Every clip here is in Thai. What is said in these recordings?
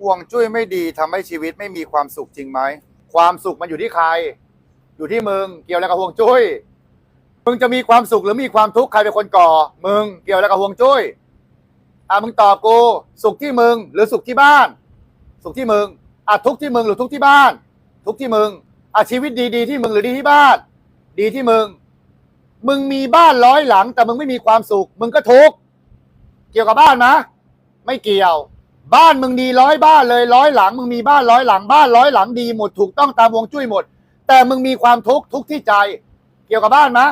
ห่วงจุ้ยไม่ดีทำให้ชีวิตไม่มีความสุขจริงไหม ความสุขมันอยู่ที่ใคร อยู่ที่มึง เกี่ยวอะไรกับห่วงจุ้ย มึงจะมีความสุขหรือมีความทุกข์ใครเป็นคนก่อ มึง เกี่ยวอะไรกับห่วงจุ้ย อะมึงตอบกู สุขที่มึง หรือสุขที่บ้าน สุขที่มึง อะทุกที่มึงหรือทุกที่บ้าน ทุกที่มึง อะชีวิตดี ๆ ที่มึงหรือดีที่บ้าน ดีที่มึง มึงมีบ้านร้อยหลัง แต่มึงไม่มีความสุข มึงก็ทุกข์ เกี่ยวกับบ้านนะ ไม่เกี่ยว บ้านมึงดีร้อยบ้านเลยร้อยหลังมึงมีบ้านร้อยหลังบ้านร้อยหลังดีหมดถูกต้องตามวงจุ้ยหมด แต่มึงมีความทุกข์ทุกข์ที่ใจ เกี่ยวกับบ้านมะ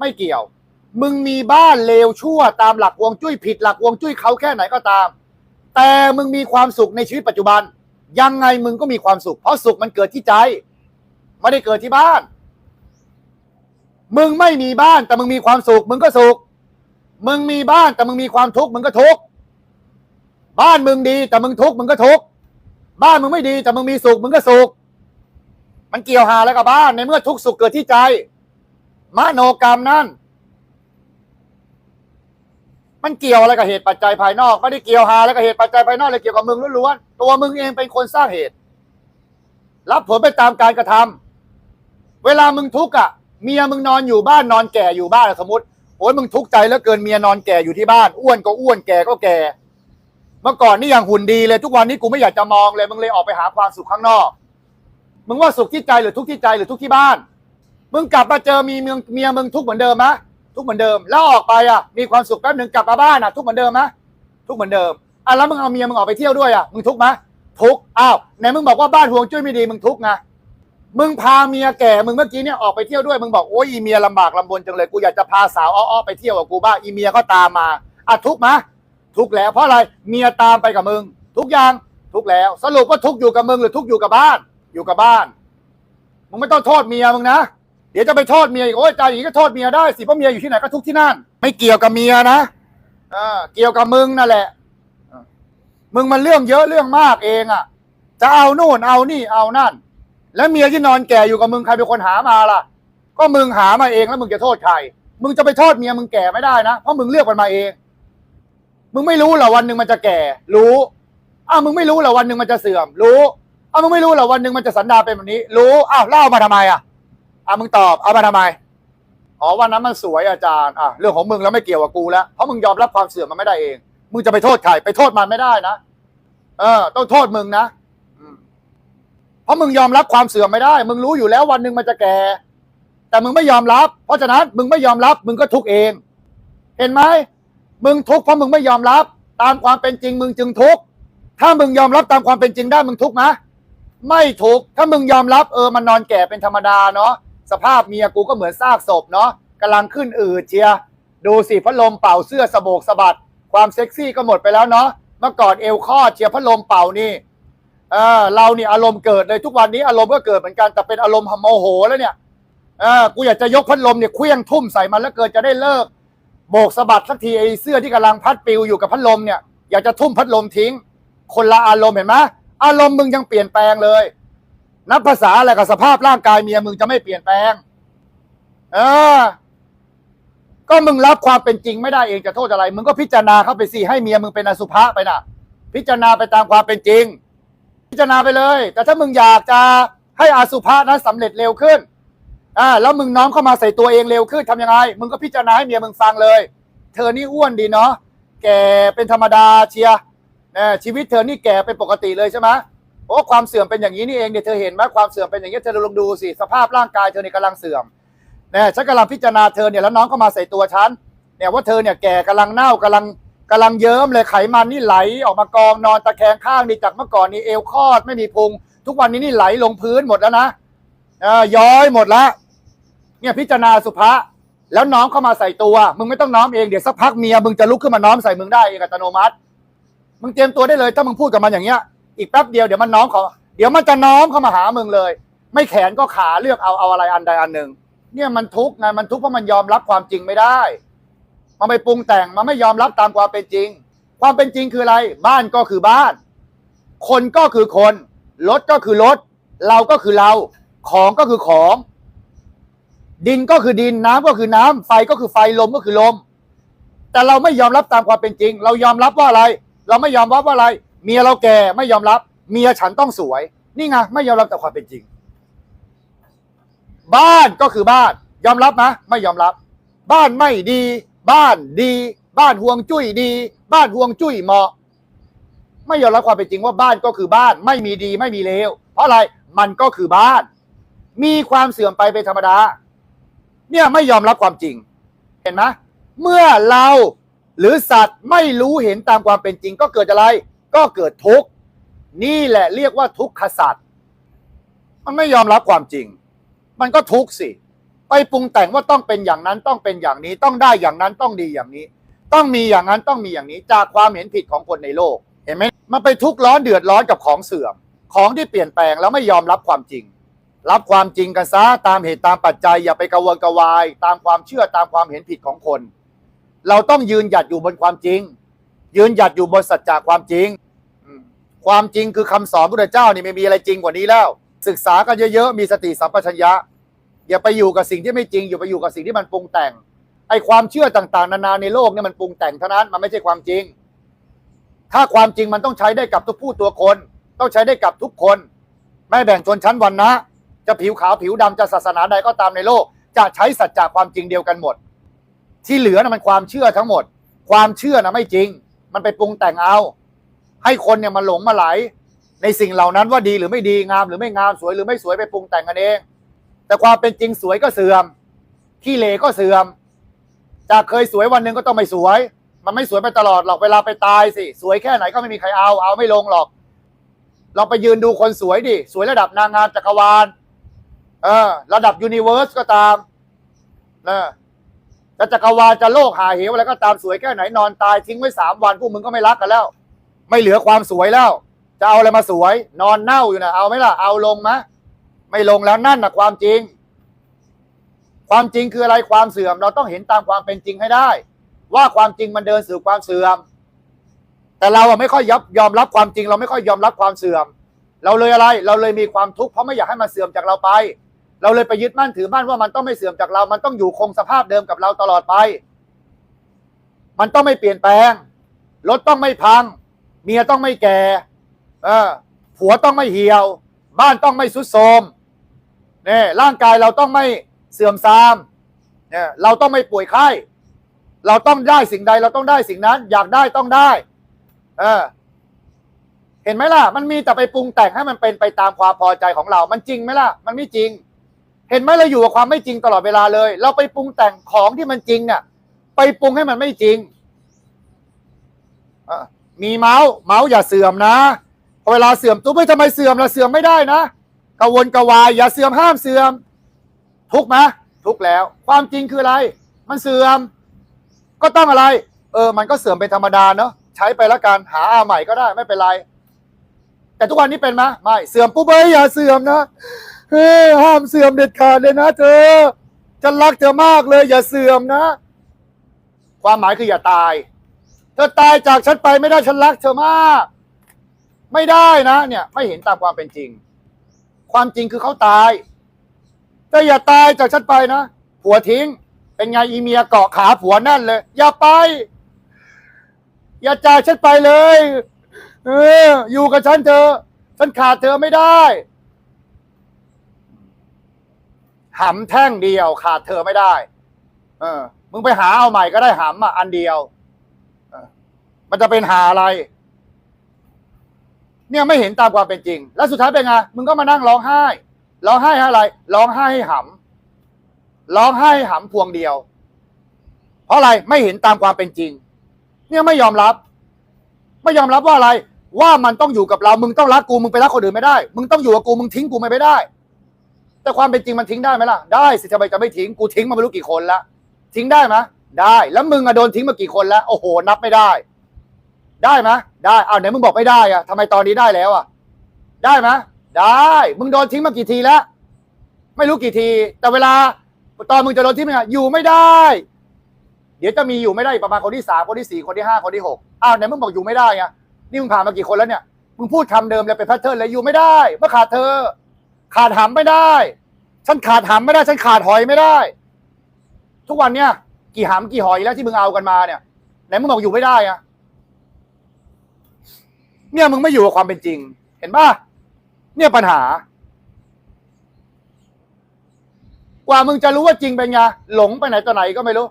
ไม่เกี่ยว มึงมีบ้านเลวชั่วตามหลักวงจุ้ยผิดหลักวงจุ้ยเขาแค่ไหนก็ตาม แต่มึงมีความสุขในชีวิตปัจจุบัน ยังไงมึงก็มีความสุข เพราะสุขมันเกิดที่ใจไม่ได้เกิดที่บ้าน มึงไม่มีบ้านแต่มึงมีความสุข มึงก็สุข มึงมีบ้านแต่มึงมีความทุกข์มึงก็ทุกข์ บ้านมึงดีแต่มึงทุกข์มึงก็ทุกข์บ้านมึงไม่ดีแต่มึงมีสุขมึงก็สุข มันเกี่ยวหาแล้วกับบ้านในเมื่อทุกสุขเกิดที่ใจมโนกรรมนั่น มันเกี่ยวอะไรกับเหตุปัจจัยภายนอกไม่ได้เกี่ยวหาอะไรกับเหตุปัจจัยภายนอกเลยเกี่ยวกับมึงล้วนๆตัวมึงเองเป็นคนสร้างเหตุ รับผลไปตามการกระทำเวลามึงทุกข์อะ เมียมึงนอนอยู่บ้านนอนแก่อยู่บ้านสมมติโอ้ยมึงทุกข์ใจแล้วเกินเมียนอนแก่อยู่ที่บ้าน อ้วนก็อ้วนแก่ก็แก่ มื่อก่อนนี่ยังหุ่นดีเลยทุกวันนี้กูไม่อยากจะมองเลยมึงเลยออกไปหาความสุขข้างนอก มึงว่าสุขที่ใจหรือทุกข์ที่ใจหรือทุกข์ที่บ้าน มึงกลับมาเจอมีเมียเมียมึงทุกเหมือนเดิมไหมทุกเหมือนเดิม แล้วออกไปอะมีความสุขแป๊บหนึ่งกลับมาบ้านอะ ทุกเหมือนเดิมไหมทุกเหมือนเดิมอะแล้วมึงเอาเมียมึงออกไปเที่ยวด้วยอะมึงทุกข์มทุกอ้าวไหนมึงบอกว่าบ้านห่วงจุ้ยไม่ดีมึงทุกไงมึงพาเมียแก่มึงเมื่อกี้เนี่ยออกไปเที่ยวด้วยมึงบอกโอ้ยอีเมียลำบากลำบนจังเลยกูอยากจะพาสาวอ้อๆไปเที่ยวกับกูบ้างอีเมียก็ตามมาอะทุกข์ม ทุกแล้วเพราะอะไรเมียตามไปกับมึง ทุกอย่างทุกแล้ว สรุปว่าทุกอยู่กับมึงหรือทุกอยู่กับบ้าน อยู่กับบ้านมึงไม่ต้องโทษเมียมึงนะเดี๋ยวจะไปโทษเมียอีกโอ้ยใจอย่างนี้ก็โทษเมียได้สิเพราะเมียอยู่ที่ไหนก็ทุกที่นั่น ไม่เกี่ยวกับเมียนะอ่าเกี่ยวกับมึงนั่นแหละมึงมันเรื่องเยอะเรื่องมากเองอะ จะเอานู่นเอานี่เอานั่น แล้วเมียที่นอนแก่อยู่กับมึงใครเป็นคนหามาล่ะ ก็มึงหามาเองแล้วมึงจะโทษใครมึงจะไปโทษเมียมึงแก่ไม่ได้นะเพราะมึงเลือกมันมาเอง มึงไม่รู้เหรอวันหนึ่งมันจะแก่ รู้อ้าวมึงไม่รู้เหรอวันหนึ่งมันจะเสื่อม รู้อ้าวมึงไม่รู้เหรอวันหนึ่งมันจะสันดาเป็นแบบนี้ รู้อ้าวเล่ามาทำไมอะอะมึงตอบเอามาทำไมอ๋อวันนั้นมันสวยอาจารย์อะเรื่องของมึงแล้วไม่เกี่ยวกับกูแล้วเพราะมึงยอมรับความเสื่อมมันไม่ได้เอง มึงจะไปโทษใครไปโทษมันไม่ได้นะเออ ต้องโทษมึงนะเพราะมึงยอมรับความเสื่อมไม่ได้ มึงรู้อยู่แล้ววันหนึ่งมันจะแก่ แต่มึงไม่ยอมรับ เพราะฉะนั้นมึงไม่ยอมรับ มึงก็ทุกเอง เห็นไหม มึงทุกข์เพราะมึงไม่ยอมรับ ตามความเป็นจริง มึงจึงทุกข์ถ้ามึงยอมรับตามความเป็นจริงได้มึงทุกข์ไหมไม่ทุกข์ถ้ามึงยอมรับเออมันนอนแก่เป็นธรรมดาเนาะสภาพเมียกูก็เหมือนซากศพเนาะกำลังขึ้นอืดเชียดูสิพัดลมเป่าเสื้อสะโบกสะบัด ความเซ็กซี่ก็หมดไปแล้วเนาะเมื่อก่อนเอวคอเชียพัดลมเป่านี่เออเรานี่อารมณ์เกิดเลยทุกวันนี้อารมณ์ก็เกิดเหมือนกันแต่เป็นอารมณ์โมโหแล้วเนี่ยเออกูอยากจะยกพัดลมเนี่ยเคลี้ยงทุ่มใส่มันแล้วเกิดจะได้เลิก โบกสะบัดสักทีไอ้เสื้อที่กำลังพัดปลิวอยู่กับพัดลมเนี่ยอยากจะทุ่มพัดลมทิ้ง คนละอารมณ์เห็นไหมอารมณ์มึงยังเปลี่ยนแปลงเลย นับภาษาอะไรกับสภาพร่างกายเมียมึงจะไม่เปลี่ยนแปลง เออ ก็มึงรับความเป็นจริงไม่ได้เองจะโทษอะไร มึงก็พิจารณาเข้าไปสิให้เมียมึงเป็นอสุภะไปน่ะพิจารณาไปตามความเป็นจริง พิจารณาไปเลย แต่ถ้ามึงอยากจะให้อสุภะนั้นสำเร็จเร็วขึ้น อ่าแล้วมึงน้อมเข้ามาใส่ตัวเองเร็วขึ้นทำยังไง มึงก็พิจารณาให้เมียมึงฟังเลย เธอนี่อ้วนดีเนาะแก่เป็นธรรมดาเชียร์เออชีวิตเธอนี่แก่เป็นปกติเลยใช่ไหมโอ้ความเสื่อมเป็นอย่างนี้นี่เองเนี่ยเธอเห็นไหมความเสื่อมเป็นอย่างนี้เธอลองดูสิสภาพร่างกายเธอเนี่ยกำลังเสื่อมเนี่ยฉันกำลังพิจารณาเธอเนี่ยแล้วน้องก็มาใส่ตัวฉันเนี่ยว่าเธอเนี่ยแก่กำลังเน่ากำลังกำลังเยิ้มเลยไขมันนี่ไหลออกมากองนอนตะแคงข้างนี่จากเมื่อก่อนนี่เอวคลอดไม่มีพุง ทุกวันนี้นี่ไหลลงพื้นหมดแล้วนะเออย้อยหมดแล้ว เนี่ยพิจารณาสุภาแล้วน้อมเข้ามาใส่ตัว มึงไม่ต้องน้อมเองเดี๋ยวสักพักเมียมึงจะลุกขึ้นมาน้อมใส่มึงได้เองอัตโนมัติ มึงเตรียมตัวได้เลย ถ้ามึงพูดกับมันอย่างเงี้ย อีกแป๊บเดียวเดี๋ยวมันน้อมเขาเดี๋ยวมันจะน้อมเข้ามาหามึงเลย ไม่แขนก็ขาเลือกเอาเอาอะไรอันใดอันหนึ่งเนี่ยมันทุกข์ไงมันทุกข์เพราะมันยอมรับความจริงไม่ได้ มันไปปรุงแต่งมันไม่ยอมรับตามความเป็นจริง ความเป็นจริงคืออะไร บ้านก็คือบ้าน คนก็คือคนรถก็คือรถเราก็คือเรา ของก็คือของ ดินก็คือดินน้ำก็คือน้ำไฟก็คือไฟลมก็คือลม แต่เราไม่ยอมรับตามความเป็นจริง เรายอมรับว่าอะไร เราไม่ยอมรับว่าอะไร เมียเราแก่ไม่ยอมรับ เมียฉันต้องสวย นี่ไงไม่ยอมรับแต่ความเป็นจริง บ้านก็คือบ้าน ยอมรับนะไม่ยอมรับ บ้านไม่ดี บ้านดี บ้านห่วงจุ้ยดี บ้านห่วงจุ้ยเหมาะ ไม่ยอมรับความเป็นจริงว่าบ้านก็คือบ้าน ไม่มีดีไม่มีเลวเพราะอะไรมันก็คือบ้าน มีความเสื่อมไปเป็นธรรมดา เนี่ยไม่ยอมรับความจริง เห็นไหมเมื่อเราหรือสัตว์ไม่รู้เห็นตามความเป็นจริง ก็เกิดอะไร ก็เกิดทุกข์นี่แหละเรียกว่าทุกขสัตว์มันไม่ยอมรับความจริง มันก็ทุกข์สิ ไปปรุงแต่งว่าต้องเป็นอย่างนั้นต้องเป็นอย่างนี้ต้องได้อย่างนั้นต้องดีอย่างนี้ ต้องมีอย่างนั้นต้องมีอย่างนี้ จากความเห็นผิดของคนในโลก เห็นไหมมันไปทุกข์ร้อนเดือดร้อนกับของเสื่อม ของที่เปลี่ยนแปลงแล้วไม่ยอมรับความจริง รับความจริงกันซะตามเหตุตามปัจจัยอย่าไปกระวนกวาย ตามความเชื่อตามความเห็นผิดของคน เราต้องยืนหยัดอยู่บนความจริง ยืนหยัดอยู่บนสัจจะความจริง ความจริงคือคำสอนพระเจ้านี่ไม่มีอะไรจริงกว่านี้แล้ว ศึกษากันเยอะๆมีสติสัมปชัญญะ อย่าไปอยู่กับสิ่งที่ไม่จริง อย่าไปอยู่กับสิ่งที่มันปรุงแต่งไอ้ความเชื่อต่างๆ นานาในโลกเนี่ยมันปรุงแต่งเท่านั้นมันไม่ใช่ความจริง ถ้าความจริงมันต้องใช้ได้กับทุกผู้ตัวคน ต้องใช้ได้กับทุกคน ไม่แบ่งชนชั้นวรรณะ จะผิวขาวผิวดำจะศาสนาใดก็ตามในโลก จะใช้สัจจะความจริงเดียวกันหมด ที่เหลือนะมันความเชื่อทั้งหมด ความเชื่อนะไม่จริง มันไปปรุงแต่งเอา ให้คนเนี่ยมาหลงมาไหล ในสิ่งเหล่านั้นว่าดีหรือไม่ดีงามหรือไม่งามสวยหรือไม่สวยไปปรุงแต่งกันเอง แต่ความเป็นจริงสวยก็เสื่อมขี้เหร่ก็เสื่อมจากเคยสวยวันหนึ่งก็ต้องไม่สวย มันไม่สวยไปตลอดหรอกเวลาไปตายสิ สวยแค่ไหนก็ไม่มีใครเอาเอาไม่ลงหรอก เราไปยืนดูคนสวยดิ สวยระดับนางงามจักรวาล เออ ระดับยูนิเวอร์สก็ตามนะจะจักรวาลจะโลกหาเหวอะไรก็ตามสวยแค่ไหนนอนตายทิ้งไว้สามวันพวกมึงก็ไม่รักกันแล้ว ไม่เหลือความสวยแล้ว จะเอาอะไรมาสวย นอนเน่าอยู่นะเอาไหมล่ะเอาลงมะ ไม่ลงแล้วนั่นนะความจริง ความจริงคืออะไรความเสื่อม เราต้องเห็นตามความเป็นจริงให้ได้ ว่าความจริงมันเดินสู่ความเสื่อม แต่เราอะไม่ค่อยยับยอมรับความจริง เราไม่ค่อยยอมรับความเสื่อม เราเลยอะไร เราเลยมีความทุกข์เพราะไม่อยากให้มันเสื่อมจากเราไป เราเลยไปยึดมั่นถือมั่นว่ามันต้องไม่เสื่อมจากเรา มันต้องอยู่คงสภาพเดิมกับเราตลอดไป มันต้องไม่เปลี่ยนแปลง รถต้องไม่พัง เมียต้องไม่แก่ เออ ผัวต้องไม่เหี่ยว บ้านต้องไม่สุดโทรมเนี่ยร่างกายเราต้องไม่เสื่อมทรามเนี่ยเราต้องไม่ป่วยไข้ เราต้องได้สิ่งใด เราต้องได้สิ่งนั้น อยากได้ต้องได้ เออ เห็นไหมล่ะ มันมีแต่ไปปรุงแต่งให้มันเป็นไปตามความพอใจของเรา มันจริงไหมล่ะ มันไม่จริง เห็นไหมเราอยู่กับความไม่จริงตลอดเวลาเลย เราไปปรุงแต่งของที่มันจริงอะไปปรุงให้มันไม่จริงมีเมาส์เมาส์อย่าเสื่อมนะพอเวลาเสื่อมตุ๊บไม่ทำไมเสื่อมล่ะเสื่อมไม่ได้นะกวนกวายอย่าเสื่อมห้ามเสื่อม ทุกไหมทุกแล้ว ความจริงคืออะไร มันเสื่อม ก็ต้องอะไร เออ มันก็เสื่อมเป็นธรรมดาเนาะใช้ไปแล้วกันหาอาใหม่ก็ได้ไม่เป็นไร แต่ทุกวันนี้เป็นไหมไม่เสื่อมปุ๊บเอ้ยอย่าเสื่อมนะ เฮ้ห้ามเสื่อมเด็ดขาดเลยนะเธอฉันรักเธอมากเลย อย่าเสื่อมนะ ความหมายคืออย่าตาย เธอตายจากฉันไปไม่ได้ฉันรักเธอมาก ไม่ได้นะ เนี่ย ไม่เห็นตามความเป็นจริง ความจริงคือเขาตาย แต่อย่าตายจากฉันไปนะผัวทิ้ง เป็นไงอีเมียเกาะขาผัวแน่นเลย อย่าไป อย่าจากฉันไปเลย เออ อยู่กับฉันเธอฉันขาดเธอไม่ได้ หำแท่งเดียวขาดเธอไม่ได้ เออ มึงไปหาเอาใหม่ก็ได้หำอะอันเดียวมันจะเป็นหาอะไร เนี่ยไม่เห็นตามความเป็นจริง แล้วสุดท้ายเป็นไงมึงก็มานั่งร้องไห้ร้องไห้ให้อะไรร้องไห้หำร้องไห้หำพวงเดียว เพราะอะไรไม่เห็นตามความเป็นจริง เนี่ยไม่ยอมรับ ไม่ยอมรับว่าอะไร ว่ามันต้องอยู่กับเรา มึงต้องรักกูมึงไปรักคนอื่นไม่ได้ มึงต้องอยู่กับกูมึงทิ้งกูไม่ได้ แต่ความเป็นจริงมันทิ้งได้ไหมล่ะ ได้สิทำไมจะไม่ทิ้ง กูทิ้งมาไม่รู้กี่คนละทิ้งได้ไหมได้ แล้วมึงอะโดนทิ้งมากี่คนแล้ว โอ้โห นับไม่ได้ ได้ไหมได้เอาไหนมึงบอกไม่ได้อะทำไมตอนนี้ได้แล้วอะได้ไหมได้ มึงโดนทิ้งมากี่ทีแล้ว ไม่รู้กี่ที แต่เวลาตอนมึงจะโดนทิ้งเนี่ยอยู่ไม่ได้ เดี๋ยวจะมีอยู่ไม่ได้ประมาณคนที่สามคนที่สี่คนที่ห้าคนที่หกอ้าวไหนมึงบอกอยู่ไม่ได้ไงนี่มึงผ่านมากี่คนแล้วเนี่ย มึงพูดคำเดิมเลยเป็นแพทเทิร์นเลยอยู่ไม่ได้เมื่อขาดเธอ ขาดหำไม่ได้ ฉันขาดหำไม่ได้ ฉันขาดหอยไม่ได้ ทุกวันเนี่ยกี่หำกี่หอยแล้วที่มึงเอากันมาเนี่ยไหนมึงบอกอยู่ไม่ได้อะเนี่ยมึงไม่อยู่กับความเป็นจริง เห็นป่ะเนี่ยปัญหา กว่ามึงจะรู้ว่าจริงเป็นไงหลงไปไหนต่อไหนก็ไม่รู้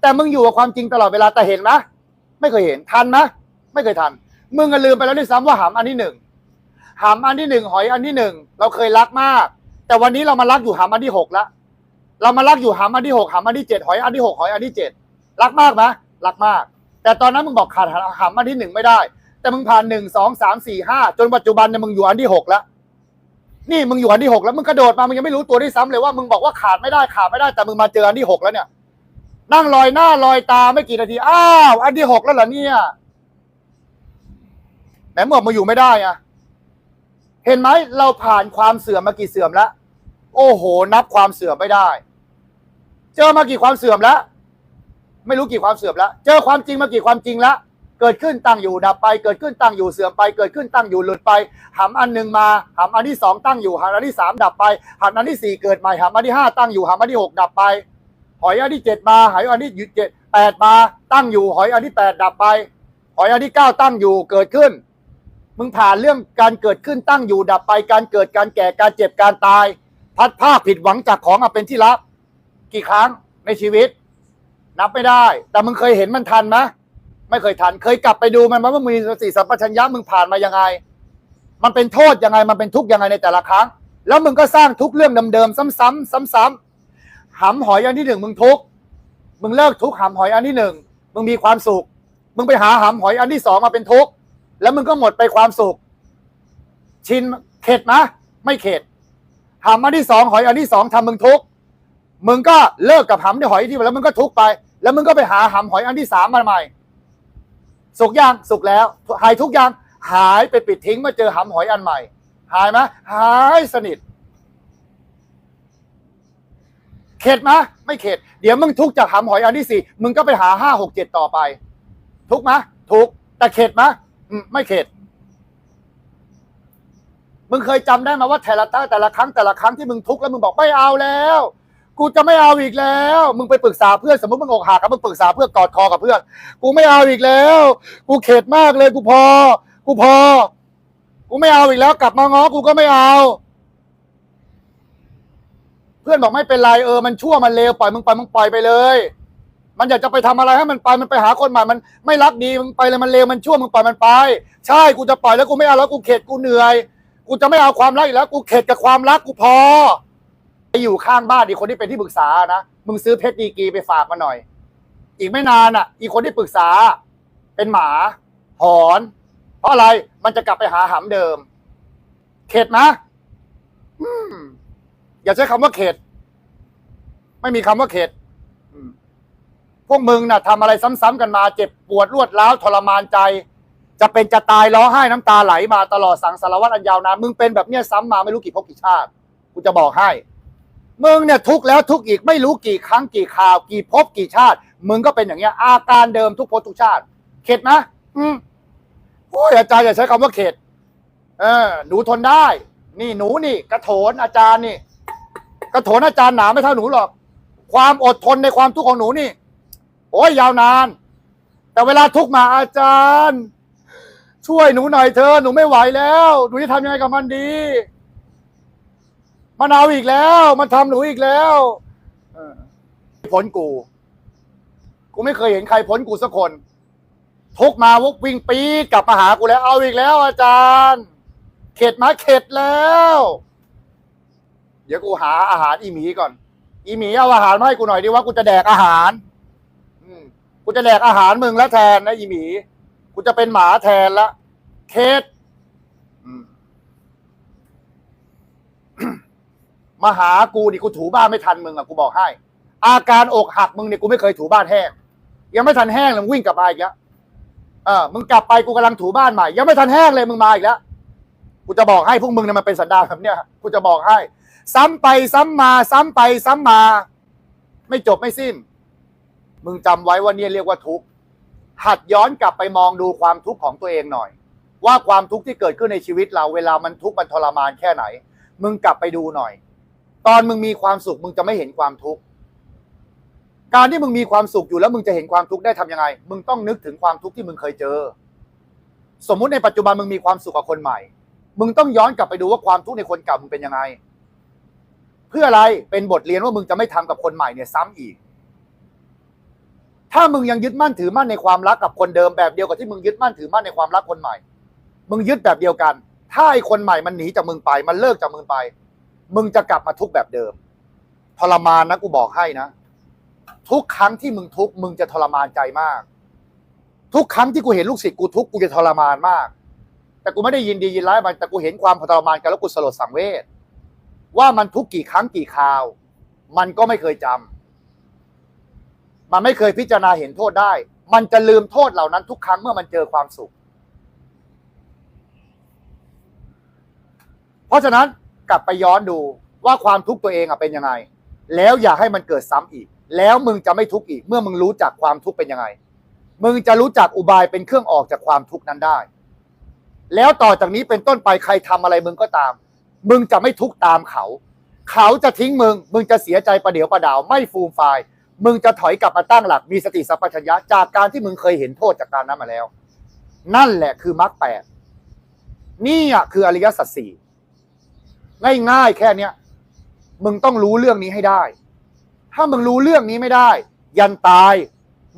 แต่มึงอยู่กับความจริงตลอดเวลาแต่เห็นไหมไม่เคยเห็นทันไหมไม่เคยทัน มึงก็ลืมไปแล้วด้วยซ้ำว่าหามอันที่หนึ่ง หามอันที่หนึ่งหอยอันที่หนึ่งเราเคยรักมาก แต่วันนี้เรามารักอยู่หามอันที่หกแล้วเรามารักอยู่หามอันที่หกหามอันที่เจ็ดหอยอันที่หกหอยอันที่เจ็ดรักมากไหมรักมาก แต่ตอนนั้นมึงบอกขาดหามอันที่หนึ่งไม่ได้ แต่มึงผ่านหนึ่งสองสามสี่ห้าจนปัจจุบันเนี่ยมึงอยู่อันที่หกแล้วนี่มึงอยู่อันที่หกแล้วมึงกระโดดมามึงยังไม่รู้ตัวด้วยซ้ำเลยว่ามึงบอกว่าขาดไม่ได้ขาดไม่ได้แต่มึงมาเจออันที่หกแล้วเนี่ย นั่งลอยหน้าลอยตาไม่กี่นาทีอ้าวอันที่หกแล้วเหรอเนี่ยแหมเมื่อมาอยู่ไม่ได้อะ เห็นไหมเราผ่านความเสื่อมมากี่เสื่อมแล้ว โอ้โห นับความเสื่อมไม่ได้ เจอมากี่ความเสื่อมแล้ว ไม่รู้กี่ความเสื่อมแล้ว เจอความจริงมากี่ความจริงแล้ว เกิดขึ้นตั้งอยู่ดับไป เกิดขึ้นตั้งอยู่เสื่อมไป เกิดขึ้นตั้งอยู่หลุดไปหำอันหนึ่งมาหำอันที่สองตั้งอยู่หำอันที่สามดับไปหำอันที่สี่เกิดใหม่หำอันที่ห้าตั้งอยู่หำอันที่หกดับไป หอยอันที่เจ็ดมาหอยอันที่เจ็ดแปดมาตั้งอยู่หอยอันที่แปดดับไป หอยอันที่เก้าตั้งอยู่เกิดขึ้น มึงผ่านเรื่องการเกิดขึ้นตั้งอยู่ดับไปการเกิดการแก่การเจ็บการตาย พัดภาผิดหวังจากของอะเป็นที่รักกี่ครั้งในชีวิต นับไม่ได้ แต่มึงเคยเห็นมันทันไหมไม่เคยทัน เคยกลับไปดูมันไหมว่ามึงมีสติสัมปชัญญะมึงผ่านมายังไง มันเป็นโทษยังไงมันเป็นทุกข์ยังไงในแต่ละครั้ง แล้วมึงก็สร้างทุกเรื่องเดิมๆซ้ำๆซ้ำๆหำหอยอันที่หนึ่งมึงทุกข์มึงเลิกทุกข์หำหอยอันที่หนึ่งมึงมีความสุข มึงไปหาหำหอยอันที่สองมาเป็นทุกข์ แล้วมึงก็หมดไปความสุข ชินเข็ดนะไม่เข็ดหำอันที่สองหอยอันที่สองทำมึงทุกข์มึงก็เลิกกับหำที่หอยที่แล้วมึงก็ทุกข์ไป แล้วมึงก็ไปหาหำหอยอันที่สามมาใหม่ สุกยังสุกแล้ว หายทุกอย่างหายไปปิดทิ้งมาเจอหำหอยอันใหม่ หายไหมหายสนิท เข็ดไหมไม่เข็ด เดี๋ยวมึงทุกจากหำหอยอันที่สี่มึงก็ไปหาห้าหกเจ็ดต่อไป ทุกไหมทุกแต่เข็ดไหมอืม ไม่เข็ด มึงเคยจำได้ไหมว่าแต่ละตั้งแต่ละครั้งแต่ละครั้งที่มึงทุกข์แล้วมึงบอกไม่เอาแล้ว กูจะไม่เอาอีกแล้ว มึงไปปรึกษาเพื่อนสมมติมึงอกหักกับมึงปรึกษาเพื่อนกอดคอกับเพื่อน กูไม่เอาอีกแล้ว กูเข็ดมากเลย กูพอ กูพอ กูไม่เอาอีกแล้ว กลับมาง้อกูก็ไม่เอา เพื่อนบอกไม่เป็นไรเออมันชั่วมันเลวปล่อยมึงไปมึงปล่อยไปเลย มันอยากจะไปทำอะไรให้มันไปมันไปหาคนใหม่มันไม่รักดีมึงไปเลยมันเลวมันชั่วมึงปล่อยมันไป ใช่กูจะปล่อยแล้วกูไม่เอาแล้วกูเข็ดกูเหนื่อย กูจะไม่เอาความรักอีกแล้ว กูเข็ดกับความรักกูพอไปอยู่ข้างบ้านอีกคนที่เป็นที่ปรึกษานะมึงซื้อเพชรดีกรีไปฝากมาหน่อย อีกไม่นานอะ อีกคนที่ปรึกษา เป็นหมา หอน เพราะอะไรมันจะกลับไปหาหำเดิม เข็ดนะอย่าใช้คำว่าเข็ด ไม่มีคำว่าเข็ด พวกมึงน่ะทำอะไรซ้ำๆกันมาเจ็บปวดรวดร้าวทรมานใจ จะเป็นจะตายร้องไห้น้ำตาไหลมาตลอดสังสารวัตรอันยาวนานมึงเป็นแบบเนี้ยซ้ำมาไม่รู้กี่ภพกี่ชาติกูจะบอกให้มึงเนี่ยทุกแล้วทุกอีกไม่รู้กี่ครั้งกี่ข่าว กี่ภพกี่ชาติ มึงก็เป็นอย่างเงี้ย อาการเดิมทุกภพทุกชาติ เข็ดนะอืมโอ้ยอาจารย์อย่าใช้คำว่าเข็ดเออ หนูทนได้ นี่หนูนี่ กระโถนอาจารย์นี่ กระโถนอาจารย์หนาไม่เท่าหนูหรอก ความอดทนในความทุกข์ของหนูนี่ โอ้ยยาวนาน แต่เวลาทุกข์มาอาจารย์ ช่วยหนูหน่อยเธอหนูไม่ไหวแล้วหนูจะทำยังไงกับมันดี มันเอาอีกแล้ว มันทำหนูอีกแล้วพ้นกู กูไม่เคยเห็นใครพ้นกูสักคน ทุกมาวกวิ่งปีดกลับมาหากูแล้วเอาอีกแล้ว อาจารย์ เข็ดมาเข็ดแล้ว เดี๋ยวกูหาอาหารอีหมีก่อน อีหมีเอาอาหารมาให้กูหน่อยดิว่ากูจะแดกอาหาร กูจะแดกอาหารมึงแล้วแทนนะอีหมีกูจะเป็นหมาแทนละเข็ดอืมาหากูนี่กูถูบ้านไม่ทันมึงอะกูบอกให้ อาการอกหักมึงเนี่ยกูไม่เคยถูบ้านแห้ง ยังไม่ทันแห้งเลยมึงวิ่งกลับมาอีกแล้วเออมึงกลับไปกูกำลังถูบ้านใหม่ ยังไม่ทันแห้งเลยมึงมาอีกแล้วกูจะบอกให้พวกมึงเนี่ยมันเป็นสันดานแบบเนี้ยกูจะบอกให้ ซ้ำไปซ้ำมา ซ้ำไป ซ้ำมา ไม่จบไม่สิ้น มึงจำไว้ว่าเนี่ยเรียกว่าทุกข์หัดย้อนกลับไปมองดูความทุกข์ของตัวเองหน่อย ว่าความทุกข์ที่เกิดขึ้นในชีวิตเราเวลามันทุกข์มันทรมานแค่ไหน มึงกลับไปดูหน่อย ตอนมึงมีความสุขมึงจะไม่เห็นความทุกข์การที่มึงมีความสุขอยู่แล้วมึงจะเห็นความทุกข์ได้ทำยังไง มึงต้องนึกถึงความทุกข์ที่มึงเคยเจอ สมมุติในปัจจุบันมึงมีความสุขกับคนใหม่ มึงต้องย้อนกลับไปดูว่าความทุกข์ในคนเก่ามึงเป็นยังไง เพื่ออะไรเป็นบทเรียนว่ามึงจะไม่ทำกับคนใหม่เนี่ยซ้ำอีก ถ้ามึงยังยึดมั่นถือมั่นในความรักกับคนเดิมแบบเดียวกับที่มึงยึดมั่นถือมั่นในความรักคนใหม่ มึงยึดแบบเดียวกัน ถ้าไอ้คนใหม่มันหนีจากมึงไป มันเลิกจากมึงไป มึงจะกลับมาทุกแบบเดิม ทรมานนะกูบอกให้นะ ทุกครั้งที่มึงทุกมึงจะทรมานใจมาก ทุกครั้งที่กูเห็นลูกศิษย์กูทุกกูจะทรมานมาก แต่กูไม่ได้ยินดียินร้ายมันแต่กูเห็นความทรมานกันแล้วกูสลดสังเวชว่ามันทุกกี่ครั้งกี่คราว มันก็ไม่เคยจำ มันไม่เคยพิจารณาเห็นโทษได้ มันจะลืมโทษเหล่านั้นทุกครั้งเมื่อมันเจอความสุข เพราะฉะนั้นกลับไปย้อนดูว่าความทุกข์ตัวเองอะเป็นยังไง แล้วอย่าให้มันเกิดซ้ำอีก แล้วมึงจะไม่ทุกข์อีก เมื่อมึงรู้จักความทุกข์เป็นยังไง มึงจะรู้จักอุบายเป็นเครื่องออกจากความทุกข์นั้นได้ แล้วต่อจากนี้เป็นต้นไปใครทำอะไรมึงก็ตาม มึงจะไม่ทุกข์ตามเขา เขาจะทิ้งมึง มึงจะเสียใจประเดี๋ยวประดาว ไม่ฟูมไฟ มึงจะถอยกลับมาตั้งหลัก มีสติสัพพัญญะจากการที่มึงเคยเห็นโทษจากการนั้นมาแล้ว นั่นแหละคือมรรคแปดนี่อะคืออริยสัจสี่ง่ายๆแค่เนี้ย มึงต้องรู้เรื่องนี้ให้ได้ ถ้ามึงรู้เรื่องนี้ไม่ได้ ยันตาย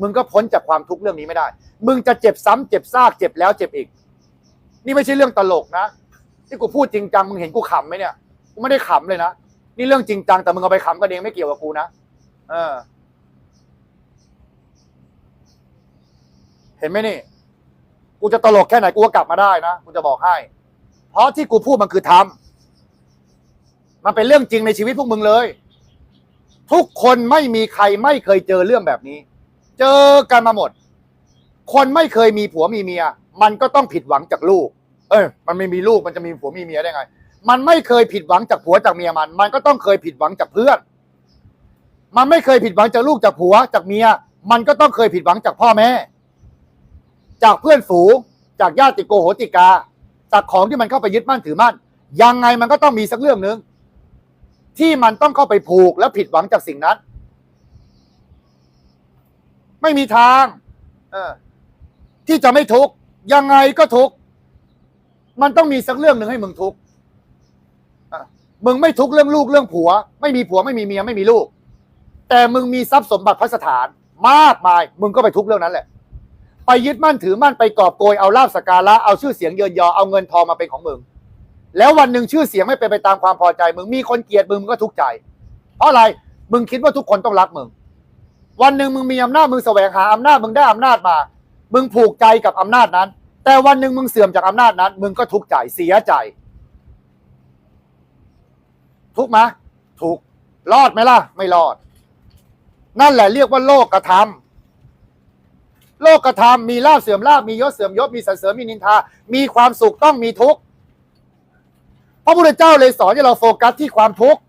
มึงก็พ้นจากความทุกข์เรื่องนี้ไม่ได้ มึงจะเจ็บซ้ำเจ็บซากเจ็บแล้วเจ็บอีก นี่ไม่ใช่เรื่องตลกนะที่กูพูดจริงจังมึงเห็นกูขำไหมเนี่ยกูไม่ได้ขำเลยนะนี่เรื่องจริงจังแต่มึงเอาไปขำกันเองไม่เกี่ยวกับกูนะเออ เห็นไหมนี่ กูจะตลกแค่ไหนกูก็กลับมาได้นะกูจะบอกให้ เพราะที่กูพูดมันคือทำมันเป็นเรื่องจริงในชีวิตพวกมึงเลย ทุกคนไม่มีใครไม่เคยเจอเรื่องแบบนี้ เจอกันมาหมด คนไม่เคยมีผัวมีเมีย มันก็ต้องผิดหวังจากลูก เอ้ยมันไม่มีลูกมันจะมีผัวมีเมียได้ไง มันไม่เคยผิดหวังจากผัวจากเมียมัน มันก็ต้องเคยผิดหวังจากเพื่อนมันไม่เคยผิดหวังจากลูกจากผัวจากเมีย มันก็ต้องเคยผิดหวังจากพ่อแม่ จากเพื่อนฝูงจากญาติโกโหติกา จากของที่มันเข้าไปยึดมั่นถือมั่น ยังไงมันก็ต้องมีสักเรื่องหนึ่งที่มันต้องเข้าไปผูกและผิดหวังจากสิ่งนั้น ไม่มีทางเออที่จะไม่ทุกข์ยังไงก็ทุกข์มันต้องมีสักเรื่องหนึ่งให้มึงทุกข์อะมึงไม่ทุกข์เรื่องลูกเรื่องผัว ไม่มีผัวไม่มีเมียไม่มีลูก แต่มึงมีทรัพย์สมบัติพัสถาน มากมาย มึงก็ไปทุกข์เรื่องนั้นแหละ ไปยึดมั่นถือมั่นไปกอบโกยเอาลาบสการะเอาชื่อเสียงเยินยอเอาเงินทองมาเป็นของมึง แล้ววันหนึ่งชื่อเสียงไม่เป็นไปตามความพอใจ มึงมีคนเกลียดมึงมึงก็ทุกข์ใจ เพราะอะไรมึงคิดว่าทุกคนต้องรักมึง วันหนึ่งมึงมีอำนาจมึงแสวงหาอำนาจมึงได้อำนาจมา มึงผูกใจกับอำนาจนั้น แต่วันหนึ่งมึงเสื่อมจากอำนาจนั้น มึงก็ทุกข์ใจเสียใจ ทุกไหมทุกรอดไหมล่ะ ไม่รอด นั่นแหละเรียกว่าโลกกระทำ โลกกระทำมีลาบเสื่อมลาบมียศเสื่อมยศมีสรรเสริญมีนินทา มีความสุขต้องมีทุกข์พระพุทธเจ้าเลยสอนให้เราโฟกัสที่ความทุกข์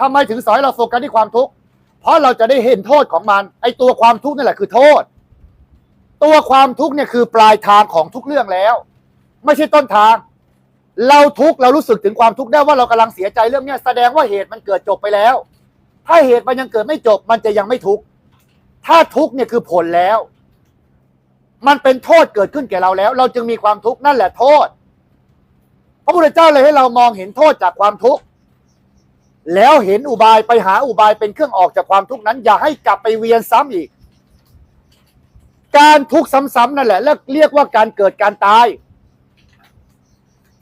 ทำไมถึงสอนให้เราโฟกัสที่ความทุกข์เพราะเราจะได้เห็นโทษของมัน ไอตัวความทุกข์นั่นแหละคือโทษ ตัวความทุกข์เนี่ยคือปลายทางของทุกเรื่องแล้ว ไม่ใช่ต้นทาง เราทุกข์เรารู้สึกถึงความทุกข์ได้ว่าเรากำลังเสียใจเรื่องเนี้ยแสดงว่าเหตุมันเกิดจบไปแล้ว ถ้าเหตุมันยังเกิดไม่จบ มันจะยังไม่ทุกข์ถ้าทุกข์เนี่ยคือผลแล้ว มันเป็นโทษเกิดขึ้นแก่เราแล้ว เราจึงมีความทุกข์นั่นแหละโทษ พระพุทธเจ้าเลยให้เรามองเห็นโทษจากความทุกข์แล้วเห็นอุบายไปหาอุบายเป็นเครื่องออกจากความทุกข์นั้น อย่าให้กลับไปเวียนซ้ำอีก การทุกข์ซ้ำๆนั่นแหละแล้วเรียกว่าการเกิดการตาย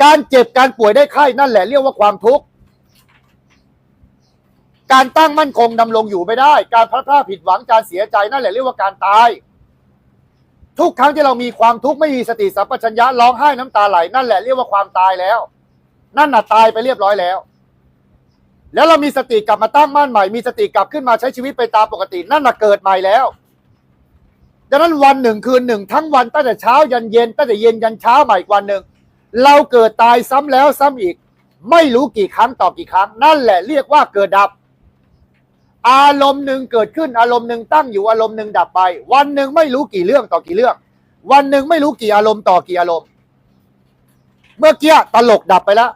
การเจ็บการป่วยได้ไข้นั่นแหละ เรียกว่าความทุกข์การตั้งมั่นคงดำรงอยู่ไม่ได้ การพลาดพลาดผิดหวังการเสียใจนั่นแหละเรียกว่าการตาย ทุกครั้งที่เรามีความทุกข์ไม่มีสติสัมปชัญญะร้องไห้น้ำตาไหลนั่นแหละเรียกว่าความตายแล้ว นั่นน่ะตายไปเรียบร้อยแล้ว แล้วเรามีสติกลับมาตั้งมั่นใหม่ มีสติกลับขึ้นมาใช้ชีวิตไปตามปกติ นั่นน่ะเกิดใหม่แล้วดังนั้นวันหนึ่งคืนหนึ่งทั้งวันตั้งแต่เช้ายันเย็นตั้งแต่เย็นยันเช้าใหม่อีกวันหนึ่งเราเกิดตายซ้ำแล้วซ้ำอีก ไม่รู้กี่ครั้งต่อกี่ครั้ง นั่นแหละเรียกว่าเกิดดับ อารมณ์หนึ่งเกิดขึ้นอารมณ์หนึ่งตั้งอยู่อารมณ์หนึ่งดับไป วันหนึ่งไม่รู้กี่เรื่องต่อกี่เรื่อง วันหนึ่งไม่รู้กี่อารมณ์ต่อกี่อารมณ์ เมื่อกี้ตลกดับไปแล้ว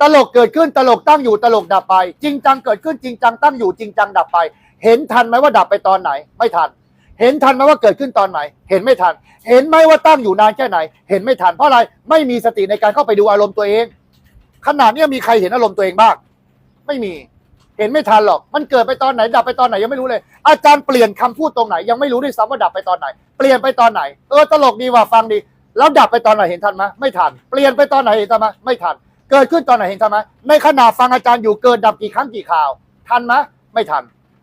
ตลกเกิดขึ้นตลกตั้งอยู่ตลกดับไป จริงจังเกิดขึ้นจริงจังตั้งอยู่จริงจังดับไป เห็นทันไหมว่าดับไปตอนไหน ไม่ทัน เห็นทันไหมว่าเกิดขึ้นตอนไหน เห็นไม่ทัน เห็นไหมว่าตั้งอยู่นานแค่ไหน เห็นไม่ทันเพราะอะไรไม่มีสติในการเข้าไปดูอารมณ์ตัวเองขนาดนี้มีใครเห็นอารมณ์ตัวเองบ้างไม่มี เห็นไม่ทันหรอก มันเกิดไปตอนไหน ดับไปตอนไหนยังไม่รู้เลย อาจารย์เปลี่ยนคำพูดตรงไหน ยังไม่รู้ด้วยซ้ำว่าดับไปตอนไหน เปลี่ยนไปตอนไหน เออตลกดีว่ะฟังดี แล้วดับไปตอนไหนเห็นทันไหมไม่ทัน เปลี่ยนไปตอนไหนเห็นทันไหมไม่ทัน เกิดขึ้นตอนไหนเห็นทันไหมในขณะฟังอาจารย์อยู่เกิดดับกี่ครั้งกี่ข่าว ทันไหมไม่ทัน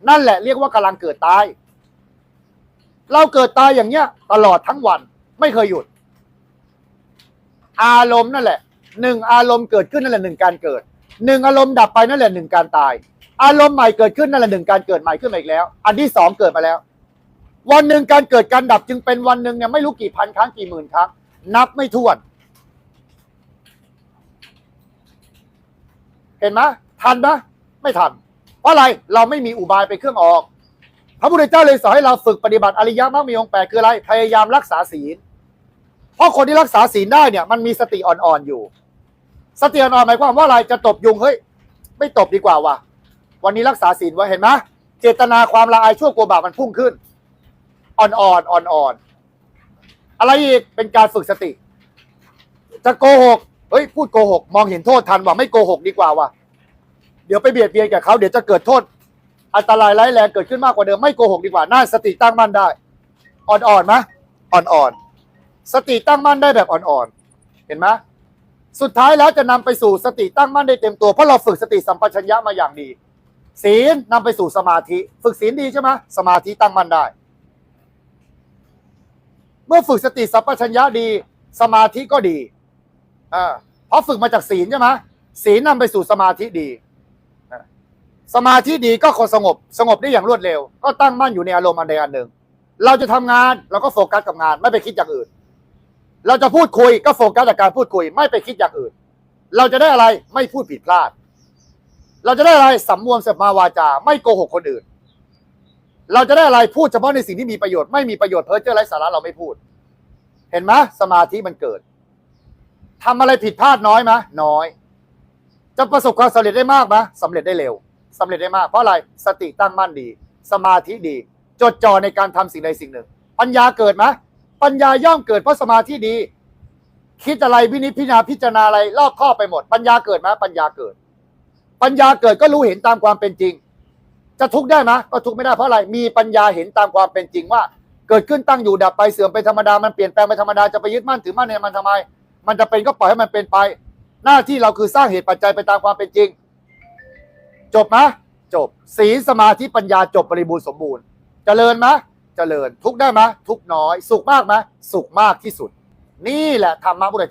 นั่นแหละเรียกว่ากำลังเกิดตาย เราเกิดตายอย่างเงี้ย ตลอดทั้งวัน ไม่เคยหยุด อารมณ์นั่นแหละหนึ่งอารมณ์เกิดขึ้นนั่นแหละหนึ่งการเกิดหนึ่งอารมณ์ดับไปนั่นแหละหนึ่งการตาย อารมณ์ใหม่เกิดขึ้นนั่นแหละหนึ่งการเกิดใหม่ขึ้นมาอีกแล้ว อันที่สองเกิดมาแล้ว วันหนึ่งการเกิดการดับจึงเป็นวันหนึ่งเนี่ยไม่รู้กี่พันครั้งกี่หมื่นครั้ง นับไม่ถ้วน เห็นไหมทันไหมไม่ทัน เพราะอะไรเราไม่มีอุบายไปนเครื่องออก พระพุทธเจ้าเลยสอนให้เราฝึกปฏิบัติอริยมรรคมีองค์แปดคืออะไร พยายามรักษาศีล เพราะคนที่รักษาศีลได้เนี่ย มันมีสติอ่อนๆอยู่ สติอ่อนๆหมายความว่าอะไรจะตบยุงเฮ้ยไม่ตบดีกว่าว่ะ วันนี้รักษาศีลไว้เห็นไหมเจตนาความละอายชั่วกลัวบาปมันพุ่งขึ้น อ่อนๆอ่อนๆอะไรอีกเป็นการฝึกสติ จะโกหกเฮ้ยพูดโกหก มองเห็นโทษทันว่าไม่โกหกดีกว่าว่ะเดี๋ยวไปเบียดเบียนกับเขาเดี๋ยวจะเกิดโทษ อันตรายร้ายแรงเกิดขึ้นมากกว่าเดิมไม่โกหกดีกว่าน่าสติตั้งมั่นได้ อ่อนๆไหมอ่อนๆสติตั้งมั่นได้แบบอ่อนๆเห็นไหมสุดท้ายแล้วจะนำไปสู่สติตั้งมั่นได้เต็มตัวเพราะเราฝึกสติสัมปชัญญะมาอย่างดี ศีลนำไปสู่สมาธิ ฝึกศีลดีใช่ไหมสมาธิตั้งมั่นได้ เมื่อฝึกสติสัมปชัญญะดี สมาธิก็ดีอ่าเพราะฝึกมาจากศีลใช่ไหมศีลนำไปสู่สมาธิดี สมาธิดีก็คนสงบ สงบได้อย่างรวดเร็ว ก็ตั้งมั่นอยู่ในอารมณ์อันใดอันหนึ่ง เราจะทำงานเราก็โฟกัสกับงาน ไม่ไปคิดอย่างอื่น เราจะพูดคุยก็โฟกัสกับการพูดคุย ไม่ไปคิดอย่างอื่น เราจะได้อะไรไม่พูดผิดพลาด เราจะได้อะไรสำมวมสัมมาวาจา ไม่โกหกคนอื่น เราจะได้อะไรพูดเฉพาะในสิ่งที่มีประโยชน์ไม่มีประโยชน์เพ้อเจ้อไร้สาระเราไม่พูด เห็นไหมสมาธิมันเกิดทำอะไรผิดพลาดน้อยไหมน้อย จะประสบความสำเร็จได้มากไหมสำเร็จได้เร็วสำเร็จได้มาก เพราะอะไรสติตั้งมั่นดี สมาธิดี จดจ่อในการทำสิ่งใดสิ่งหนึ่ง ปัญญาเกิดไหมปัญญาย่อมเกิดเพราะสมาธิดี คิดอะไรวินิจพิจารณาพิจารณาอะไรรอบครอบไปหมด ปัญญาเกิดไหมปัญญาเกิด ปัญญาเกิดก็รู้เห็นตามความเป็นจริง จะทุกข์ได้ไหมก็ทุกข์ไม่ได้เพราะอะไร มีปัญญาเห็นตามความเป็นจริงว่า เกิดขึ้นตั้งอยู่ดับไปเสื่อมเป็นธรรมดา มันเปลี่ยนแปลงเป็นธรรมดาจะไปยึดมั่นถือมั่นในมันทำไม มันจะเป็นก็ปล่อยให้มันเป็นไป หน้าที่เราคือสร้างเหตุปัจจัยไปตามความเป็นจริง จบไหมจบศีลสมาธิปัญญาจบบริบูรณ์สมบูรณ์เจริญไหมเจริญทุกได้ไหมทุกน้อย สุขมากไหมสุขมากที่สุด นี่แหละธรรมะพุทธเจ้า